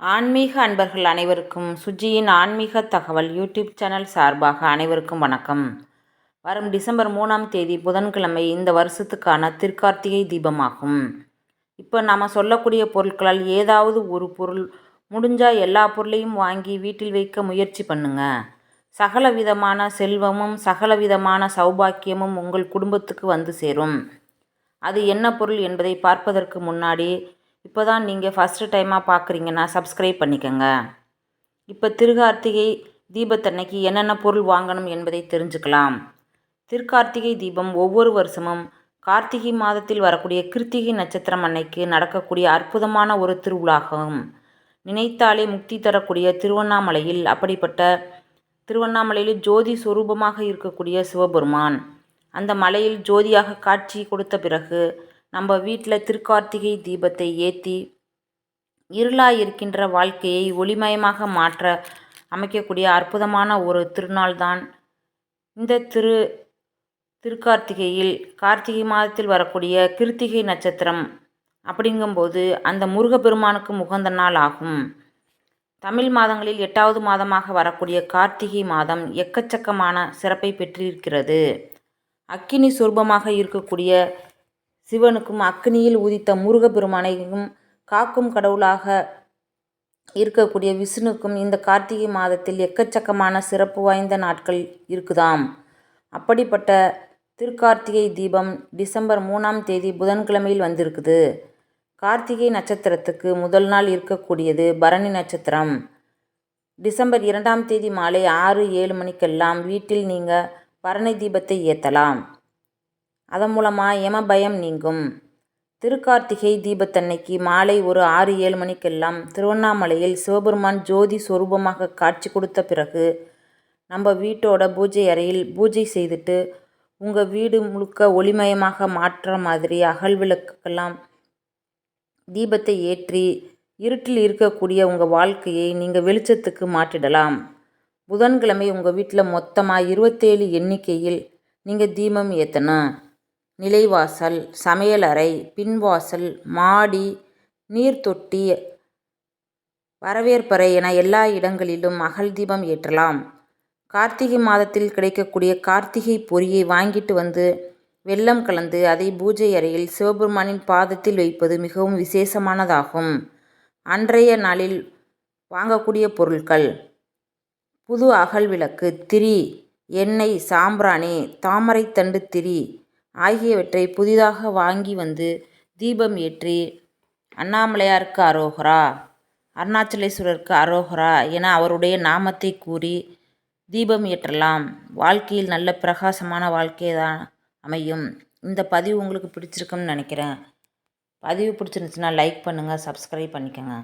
ஆன்மீக அன்பர்கள் அனைவருக்கும் சுஜியின் ஆன்மீக தகவல் யூடியூப் சேனல் சார்பாக அனைவருக்கும் வணக்கம். வரும் டிசம்பர் மூணாம் தேதி புதன்கிழமை இந்த வருஷத்துக்கான திருக்கார்த்திகை தீபமாகும். இப்போ நாம் சொல்லக்கூடிய பொருட்களால் ஏதாவது ஒரு பொருள் முடிஞ்சால் எல்லா பொருளையும் வாங்கி வீட்டில் வைக்க முயற்சி பண்ணுங்க. சகல விதமான செல்வமும் சகல விதமான சௌபாக்கியமும் உங்கள் குடும்பத்துக்கு வந்து சேரும். அது என்ன பொருள் என்பதை பார்ப்பதற்கு முன்னாடி இப்போ தான் நீங்கள் ஃபஸ்ட்டு டைமாக பார்க்குறீங்கன்னா சப்ஸ்கிரைப் பண்ணிக்கோங்க. இப்போ திருகார்த்திகை தீபத்தன்னைக்கு என்னென்ன பொருள் வாங்கணும் என்பதை தெரிஞ்சுக்கலாம். திருக்கார்த்திகை தீபம் ஒவ்வொரு வருஷமும் கார்த்திகை மாதத்தில் வரக்கூடிய கிருத்திகை நட்சத்திரம் அன்னைக்கு நடக்கக்கூடிய அற்புதமான ஒரு திருவிழாகும். நினைத்தாலே முக்தி தரக்கூடிய திருவண்ணாமலையில் அப்படிப்பட்ட திருவண்ணாமலையில் ஜோதி சுரூபமாக இருக்கக்கூடிய சிவபெருமான். அந்த மலையில் ஜோதியாக காட்சி கொடுத்த பிறகு நம்ம வீட்டில் திருக்கார்த்திகை தீபத்தை ஏற்றி இருளாக இருக்கின்ற வாழ்க்கையை ஒளிமயமாக மாற்ற அமைக்கக்கூடிய அற்புதமான ஒரு திருநாள் தான் இந்த திரு திருக்கார்த்திகையில் கார்த்திகை மாதத்தில் வரக்கூடிய கிருத்திகை நட்சத்திரம் அப்படிங்கும்போது அந்த முருகப்பெருமானுக்கு உகந்த நாள் ஆகும். தமிழ் மாதங்களில் எட்டாவது மாதமாக வரக்கூடிய கார்த்திகை மாதம் எக்கச்சக்கமான சிறப்பை பெற்றிருக்கிறது. அக்கினி சுரூபமாக இருக்கக்கூடிய சிவனுக்கும் அக்னியில் உதித்த முருகப்பெருமானையும் காக்கும் கடவுளாக இருக்கக்கூடிய விஷ்ணுக்கும் இந்த கார்த்திகை மாதத்தில் எக்கச்சக்கமான சிறப்பு வாய்ந்த நாட்கள் இருக்குதாம். அப்படிப்பட்ட திருக்கார்த்திகை தீபம் டிசம்பர் மூணாம் தேதி புதன்கிழமையில் வந்திருக்குது. கார்த்திகை நட்சத்திரத்துக்கு முதல் நாள் இருக்கக்கூடியது பரணி நட்சத்திரம். டிசம்பர் இரண்டாம் தேதி மாலை ஆறு ஏழு மணிக்கெல்லாம் வீட்டில் நீங்கள் பரணி தீபத்தை ஏற்றலாம் அதன் மூலமாக எம பயம் நீங்கும். திருக்கார்த்திகை தீபத்தன்னைக்கு மாலை ஒரு ஆறு ஏழு மணிக்கெல்லாம் திருவண்ணாமலையில் சிவபெருமான் ஜோதி சொரூபமாக காட்சி கொடுத்த பிறகு நம்ம வீட்டோட பூஜை அறையில் பூஜை செய்துட்டு உங்கள் வீடு முழுக்க ஒளிமயமாக மாற்ற மாதிரி அகல் விளக்குக்கெல்லாம் தீபத்தை ஏற்றி இருட்டில் இருக்கக்கூடிய உங்கள் வாழ்க்கையை நீங்கள் வெளிச்சத்துக்கு மாற்றிடலாம். புதன்கிழமை உங்கள் வீட்டில் மொத்தமாக இருபத்தேழு எண்ணிக்கையில் நீங்கள் தீபம் ஏற்றணும் நிலைவாசல் சமையலறை பின்வாசல் மாடி நீர்த்தொட்டி வரவேற்பறை என எல்லா இடங்களிலும் அகல் தீபம் ஏற்றலாம். கார்த்திகை மாதத்தில் கிடைக்கக்கூடிய கார்த்திகை பொரியை வாங்கிட்டு வந்து வெள்ளம் கலந்து அதை பூஜை அறையில் சிவபெருமானின் பாதத்தில் வைப்பது மிகவும் விசேஷமானதாகும். அன்றைய நாளில் வாங்கக்கூடிய பொருட்கள். புது அகல் விளக்கு திரி எண்ணெய் சாம்பிராணி தாமரைத்தண்டு திரி ஆகியவற்றை புதிதாக வாங்கி வந்து தீபம் ஏற்றி அண்ணாமலையாருக்கு அரோகரா அருணாச்சலேஸ்வரருக்கு அரோகரா என அவருடைய நாமத்தை கூறி தீபம் ஏற்றலாம். வாழ்க்கையில் நல்ல பிரகாசமான வாழ்க்கை தான் அமையும். இந்த பதிவு உங்களுக்கு பிடிச்சிருக்குன்னு நினைக்கிறேன். பதிவு பிடிச்சிருந்துச்சுன்னா லைக் பண்ணுங்கள் சப்ஸ்கிரைப் பண்ணிக்கோங்க.